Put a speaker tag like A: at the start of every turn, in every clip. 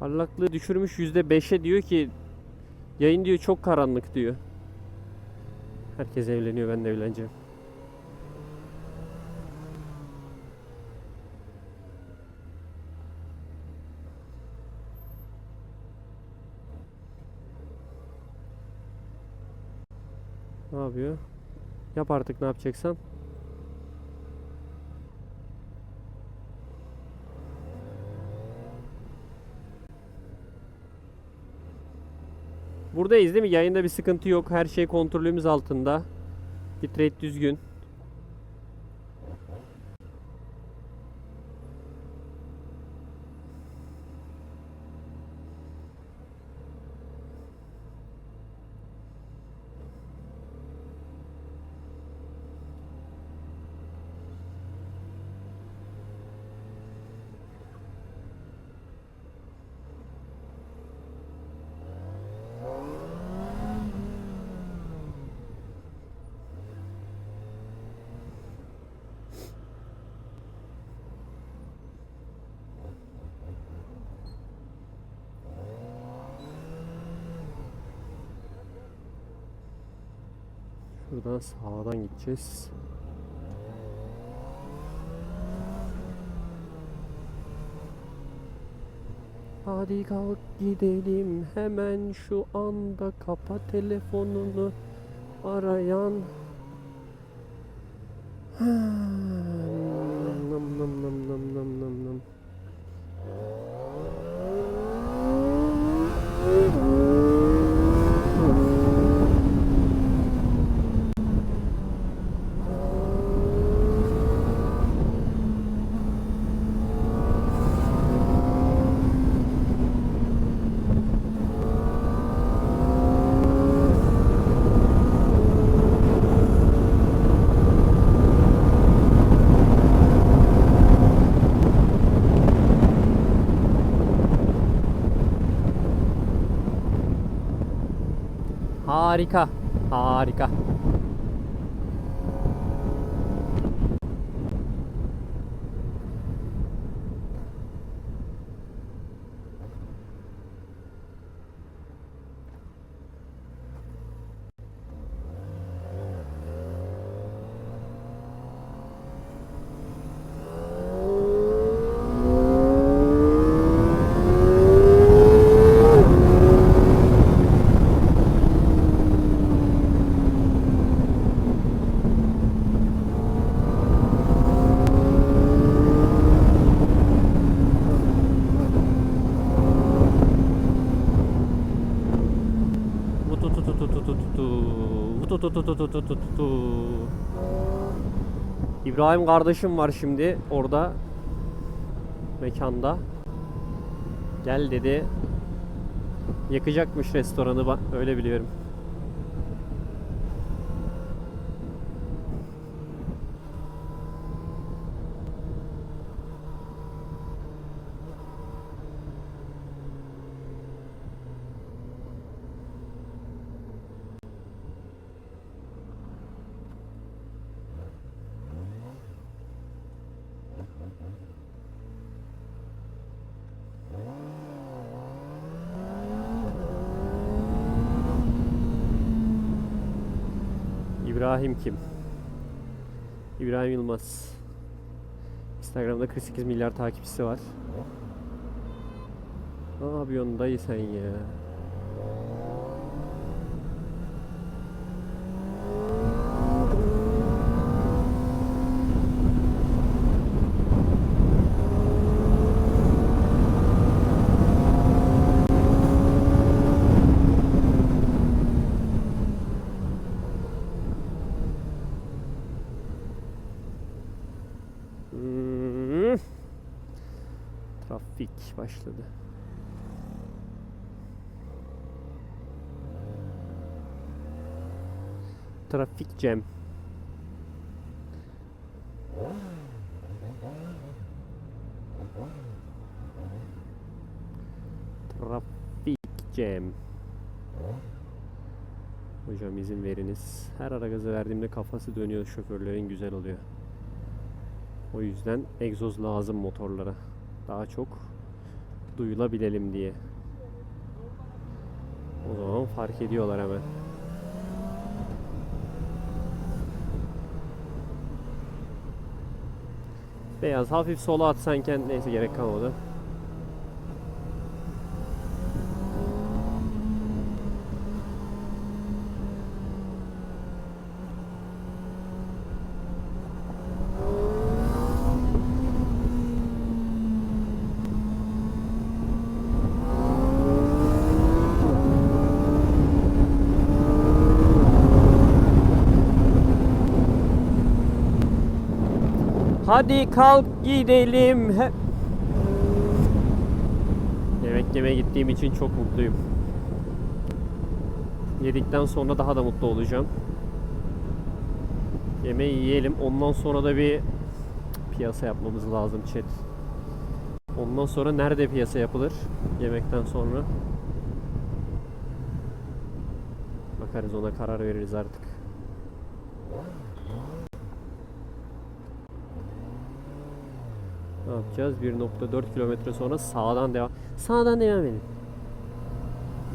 A: Parlaklığı düşürmüş %5'e diyor ki yayın diyor çok karanlık diyor. Herkes evleniyor ben de evleneceğim. Ne yapıyor? Yap artık ne yapacaksan. Buradayız değil mi? Yayında bir sıkıntı yok. Her şey kontrolümüz altında. Bitrate düzgün. Şuradan sağdan gideceğiz. Hadi kalk gidelim hemen şu anda kapa telefonunu arayan Harika. Harika. İbrahim kardeşim var şimdi orada mekanda. Gel dedi. Yakacakmış restoranı öyle biliyorum. İbrahim kim? İbrahim Yılmaz. Instagram'da 48 milyar takipçisi var. Ne yapıyorsun dayı sen ya? Trafik jam. Trafik jam. Hocam izin veriniz. Her ara gazı verdiğimde kafası dönüyor şoförlerin güzel oluyor. O yüzden egzoz lazım motorlara. Daha çok Duyulabilelim diye. O zaman fark ediyorlar hemen. Beyaz hafif sola atsanken neyse gerek kalmadı. Hadi kalk gidelim. Yemek yemeye gittiğim için çok mutluyum. Yedikten sonra daha da mutlu olacağım. Yemeği yiyelim. Ondan sonra da bir piyasa yapmamız lazım chat. Ondan sonra nerede piyasa yapılır? Yemekten sonra. Bakarız ona karar veririz artık. Ne yapacağız? 1.4 kilometre sonra sağdan devam. Sağdan devam edin.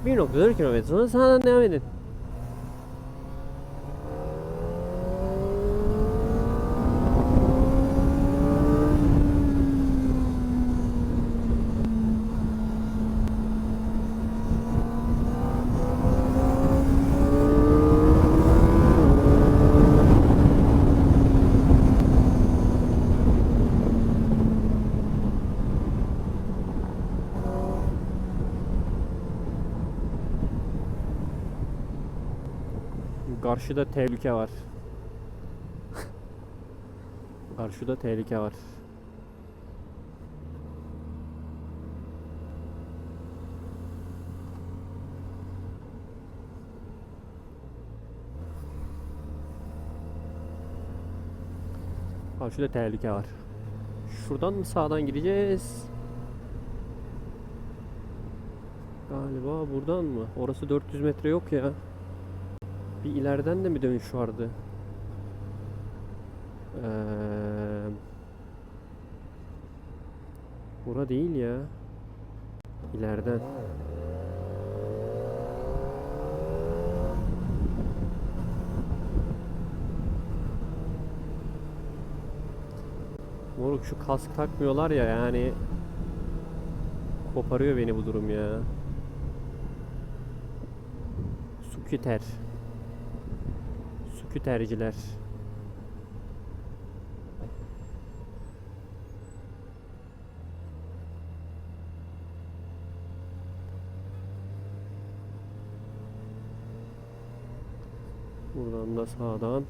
A: 1.4 kilometre sonra sağdan devam edin. Karşıda tehlike var. Karşıda tehlike var. Karşıda tehlike var. Şuradan mı sağdan gideceğiz? Galiba buradan mı? Orası 400 metre yok ya. Bir ileriden de mi dönüş vardı? Eee Bura değil ya. İleriden. Moruk şu kask takmıyorlar ya yani koparıyor beni bu durum ya. Süküter. Süküterciler. Buradan da sağdan.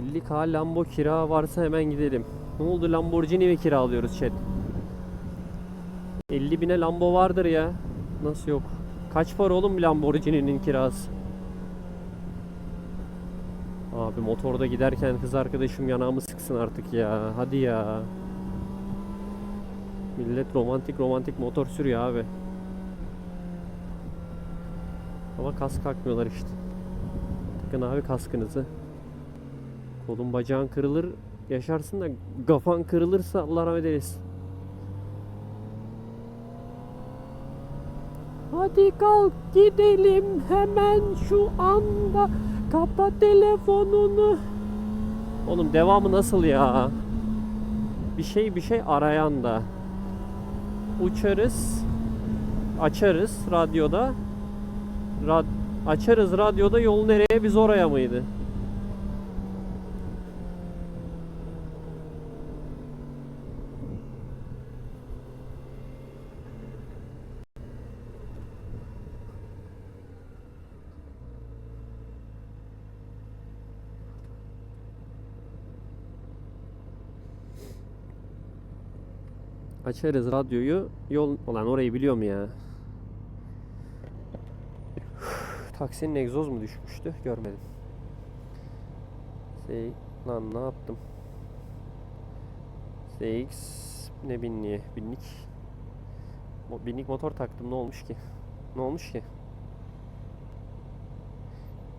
A: K Lambo kira varsa hemen gidelim. Ne oldu Lamborghini mi kiralıyoruz chat? 50 bine Lambo vardır ya. Nasıl yok? Kaç para oğlum Lamborghini'nin kirası? Abi motorda giderken kız arkadaşım yanağımı sıksın artık ya. Hadi ya. Millet romantik romantik motor sürüyor abi. Ama kask takmıyorlar işte. Takın abi kaskınızı. Kolun bacağın kırılır yaşarsın da kafan kırılırsa Allah rahmet eylesin. Hadi kalk gidelim hemen şu anda. Kapa telefonunu. Oğlum devamı nasıl ya? Bir şey bir şey arayan da. Uçarız. Açarız radyoda. Rad açarız radyoda yol nereye biz oraya mıydı? Açarız radyoyu. Yol olan orayı biliyorum ya. Taksinin egzoz mu düşmüştü? Görmedim. Şey, lan ne yaptım? CX Ne binliği? Binlik. Binlik motor taktım ne olmuş ki? Ne olmuş ki?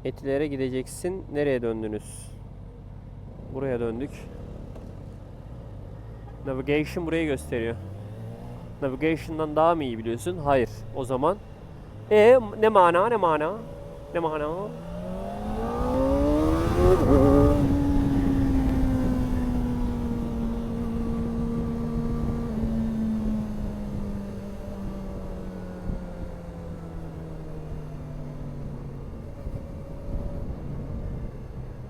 A: Etilere gideceksin. Nereye döndünüz? Buraya döndük. Navigation burayı gösteriyor. Navigation'dan daha mı iyi biliyorsun? Hayır. O zaman e ne mana ne mana? Ne mana?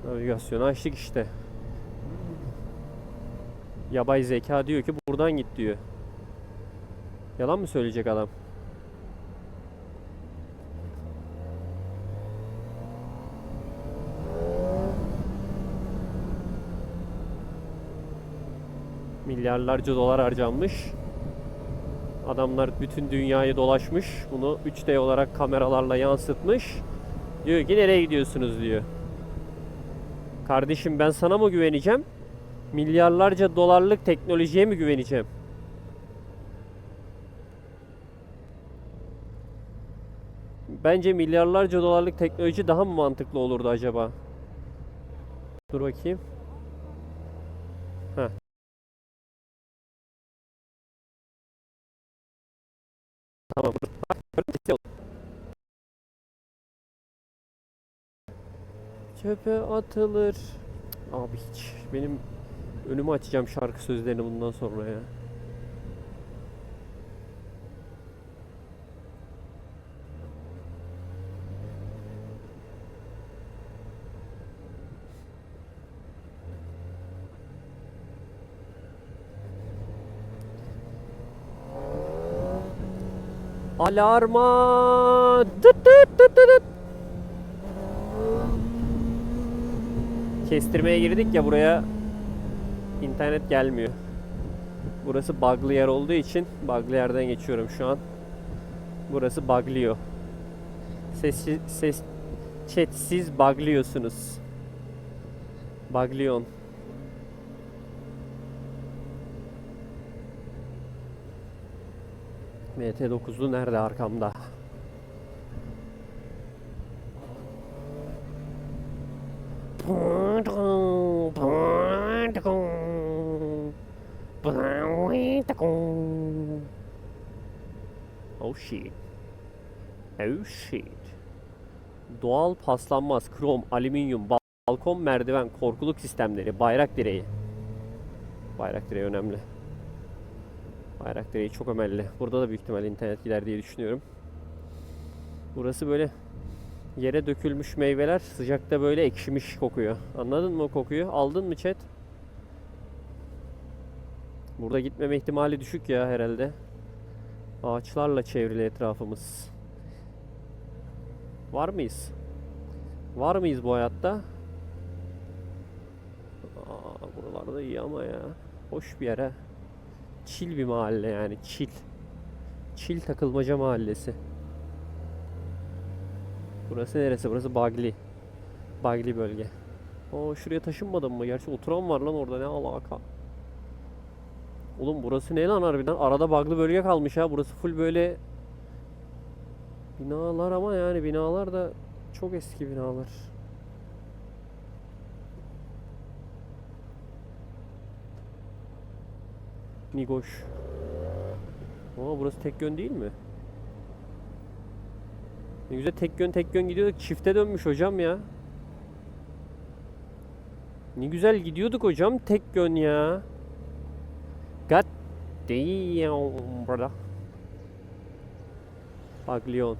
A: Navigasyonu açtık işte. Yapay zeka diyor ki buradan git diyor. Yalan mı söyleyecek adam? Milyarlarca dolar harcanmış. Adamlar bütün dünyayı dolaşmış. Bunu 3D olarak kameralarla yansıtmış. Diyor ki nereye gidiyorsunuz diyor. Kardeşim ben sana mı güveneceğim? Milyarlarca dolarlık teknolojiye mi güveneceğim? Bence milyarlarca dolarlık teknoloji daha mı mantıklı olurdu acaba? Dur bakayım. Heh. Tamam. Çöpe atılır. Abi hiç. Benim önümü açacağım şarkı sözlerini bundan sonra ya. Alarma! Tıt tıt tıt tıt. Kestirmeye girdik ya buraya internet gelmiyor. Burası bug'lı yer olduğu için bug'lı yerden geçiyorum şu an. Burası buglıyor. Sessiz ses chatsiz buglıyorsunuz. Buglion. MT9'lu nerede arkamda? Shit. Doğal paslanmaz krom, alüminyum, bal- balkon merdiven, korkuluk sistemleri, bayrak direği. Bayrak direği önemli. Bayrak direği çok önemli. Burada da büyük ihtimalle internet gider diye düşünüyorum. Burası böyle yere dökülmüş meyveler sıcakta böyle ekşimiş kokuyor. Anladın mı kokuyu? Aldın mı chat? Burada gitmeme ihtimali düşük ya herhalde. Ağaçlarla çevrili etrafımız. Var mıyız? Var mıyız bu hayatta? Aa, buralarda iyi ama ya. Hoş bir yer ha. Çil bir mahalle yani. Çil. Çil takılmaca mahallesi. Burası neresi? Burası Bagli. Bagli bölge. Oo şuraya taşınmadım mı? Gerçi oturan var lan orada ne alaka? Oğlum burası ne lan harbiden? Arada bug'lı bölge kalmış ha. Burası full böyle binalar ama yani binalar da çok eski binalar. Nigoş. Aa burası tek yön değil mi? Ne güzel tek yön tek yön gidiyorduk. Çifte dönmüş hocam ya. Ne güzel gidiyorduk hocam tek yön ya. God damn brother. Baglion.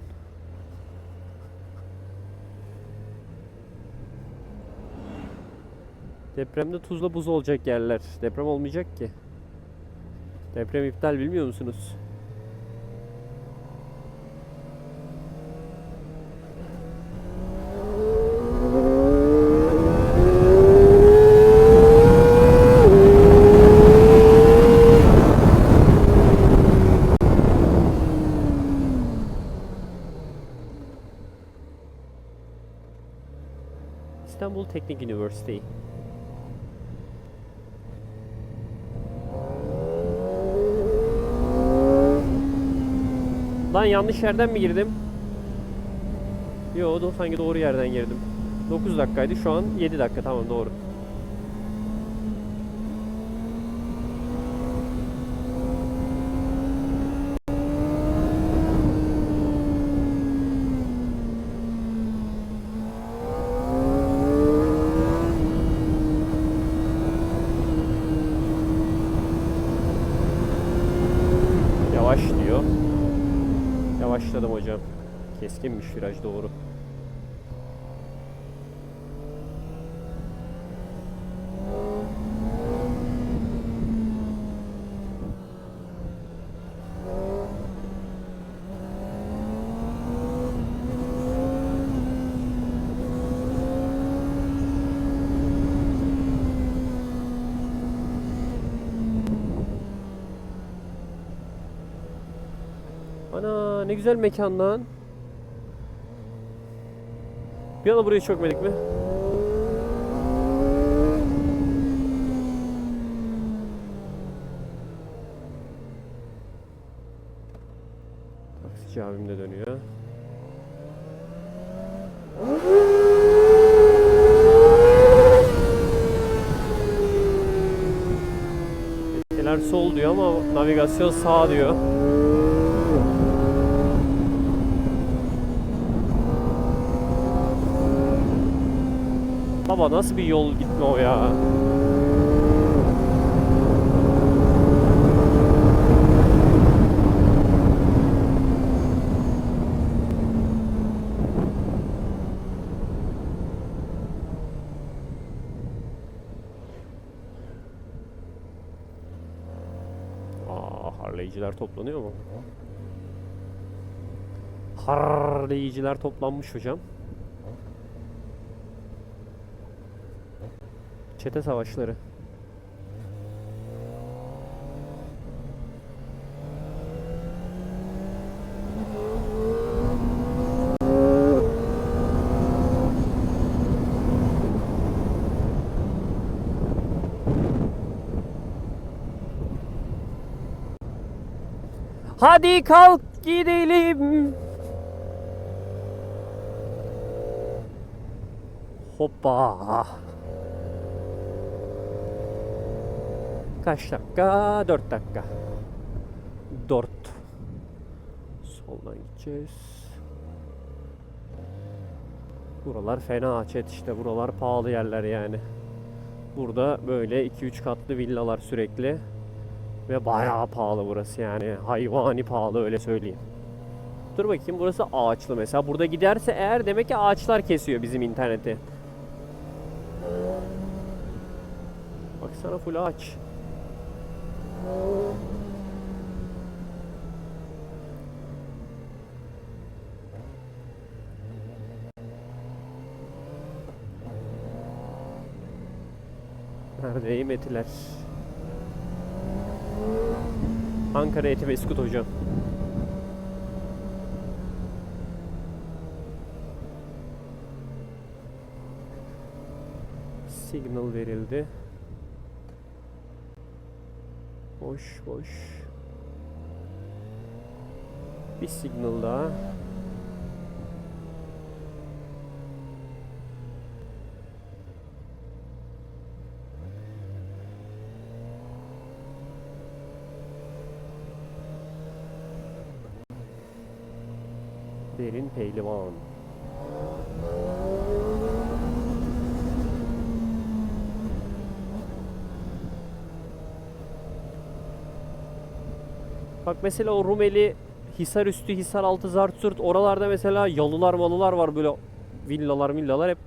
A: Depremde tuzla buz olacak yerler. Deprem olmayacak ki. Deprem iptal bilmiyor musunuz? İstanbul Teknik Üniversitesi. Lan yanlış yerden mi girdim? Yo sanki doğru yerden girdim. 9 dakikaydı şu an 7 dakika tamam doğru. Yavaş diyor. Yavaşladım hocam. Keskinmiş viraj doğru. Ana ne güzel mekan lan. Bir anda burayı çökmedik mi? Taksici abim de dönüyor. Etkiler sol diyor ama navigasyon sağ diyor. Baba nasıl bir yol gitme o ya? Aa, Harley'ciler toplanıyor mu? Harley'ciler toplanmış hocam. Çete savaşları. Hadi kalk gidelim. Hoppa. Kaç dakika? 4 dakika. 4. Soldan gideceğiz. Buralar fena chat işte. Buralar pahalı yerler yani. Burada böyle 2-3 katlı villalar sürekli. Ve bayağı pahalı burası yani. Hayvani pahalı öyle söyleyeyim. Dur bakayım burası ağaçlı mesela. Burada giderse eğer demek ki ağaçlar kesiyor bizim interneti. Baksana full ağaç. Neredeyim etiler? Ankara Eti Meskut hocam. Signal verildi. Boş boş. Bir signal daha. Derin pehlivan. Mesela o Rumeli Hisar üstü, Hisar altı, Zartsürt oralarda mesela yalılar malılar var böyle villalar villalar hep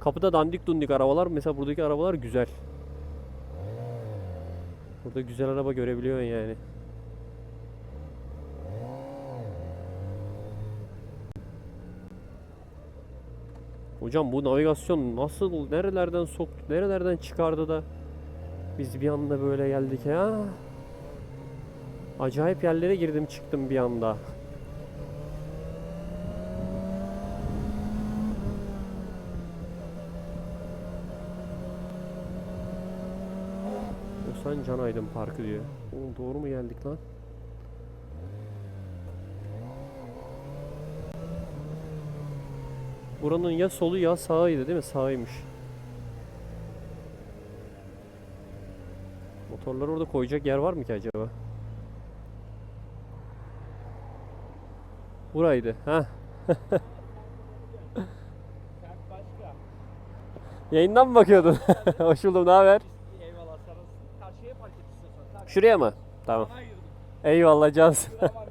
A: kapıda dandik dundik arabalar. Mesela buradaki arabalar güzel. Burada güzel araba görebiliyorsun yani. Hocam bu navigasyon nasıl, nerelerden soktu, nerelerden çıkardı da biz bir anda böyle geldik ya. Acayip yerlere girdim çıktım bir anda. Sen Can Aydın Parkı diyor. Oğlum doğru mu geldik lan? Buranın ya solu ya sağıydı değil mi? Sağıymış. Motorları orada koyacak yer var mı ki acaba? Buraydı. Ha. Yayından mı bakıyordun? Hoş buldum. Ne haber?
B: Eyvallah. Karşıya park et istiyorsan. Karşı.
A: Şuraya mı? Tamam. Eyvallah
B: bak